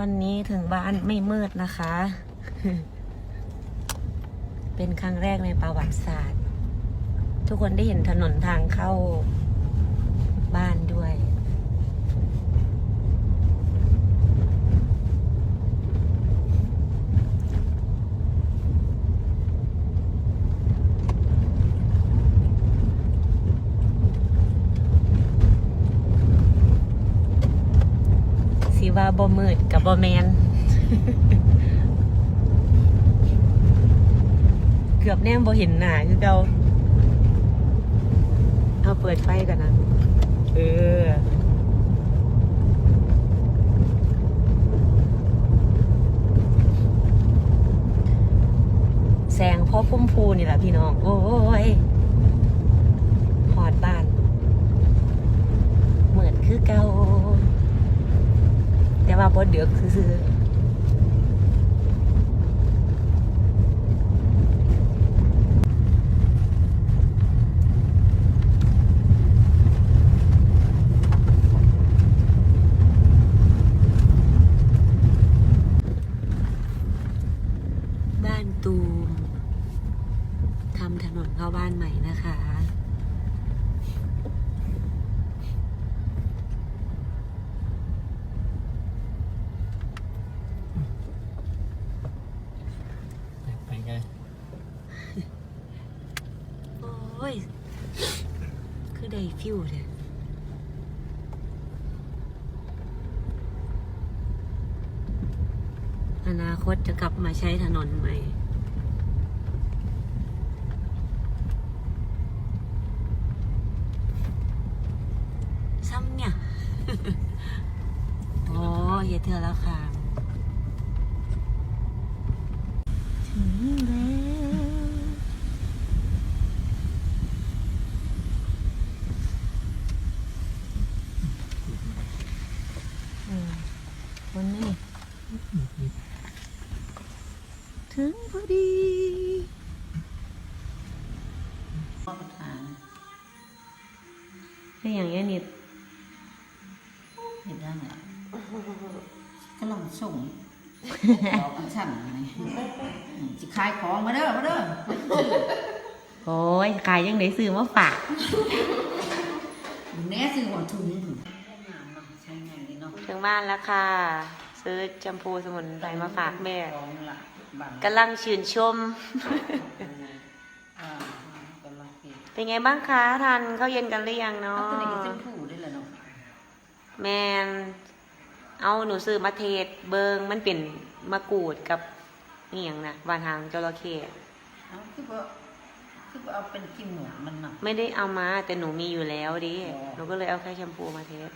วันนี้ถึงบ้านไม่มืดนะคะ เป็นครั้งแรกในประวัติศาสตร์ ทุกคนได้เห็นถนนทางเข้าบ้านด้ วยสิว่าบ่มืดกับบ่แมน เกือบแนมบ่เห็นหน้าคือเก่าเอาเปิดไฟกันนะ เออแสงพ่อพุ่มพูนี่แหละพี่น้อง โอ้ยหอดบ้าน เหมือนคือเก่าแต่ ว่าบนเดือกคือบ้านตูมทำถนนเข้าบ้านใหม่นะคะ ไปไง โอ้ย คือ ได้ฟิวเลยอนาคตจะกลับมาใช้ถนนใหม่ซ้ำเนี่ย โอ้เฮ็ดเธอแล้วค่ะ ถึงแล้ว อืม วันนี้ ถึงพอดีประธานเป็นอย่างนี้นิดเห็นได้ไหมก็ลองส่งดอกอันสั่นอะไรจะขายของมาเด้อมาเด้อโอ้ยขายยังได้ซื้อมาฝากแน่ซื้อหัวถุง บ้านแล้วค่ะ ซื้อแชมพูสมุนไพรมาฝากแม่ของละบังกำลังชื่นชมอ่าก็ลังเปลี่ยนเป็นไงบ้างคะทานข้าวเย็นกันหรือยังเอาเนาะตัวนี้ก็เส้นผู้ได้เลยเนาะแมนเอาหนูซื้อมาเทศเบิงมันเป็นมะกรูดกับนี่อย่างนะวานหางจระเข้เอาคือว่าคือว่าเอาเป็นกิมหนวดมันหนักไม่ได้เอามาแต่หนูมีอยู่แล้วดิอ๋อหนูก็เลยเอาแค่แชมพูมาเทส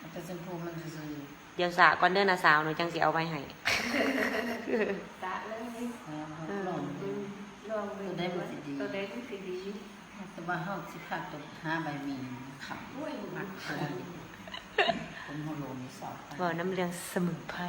มันเป็นเส้นผู้มันซื้อเดี๋ยวสระก่อนเดินนะสาวหนูจังสิเอาไว้ให้ลองดูตัวได้มันสิดีตัวได้ที่สีดีแต่ว่าห้องสิขาดตัวห้าใบมีขับหมักตัวผมหัวโลนสอบไปบอกน้ำเลี้ยงสมุนไพร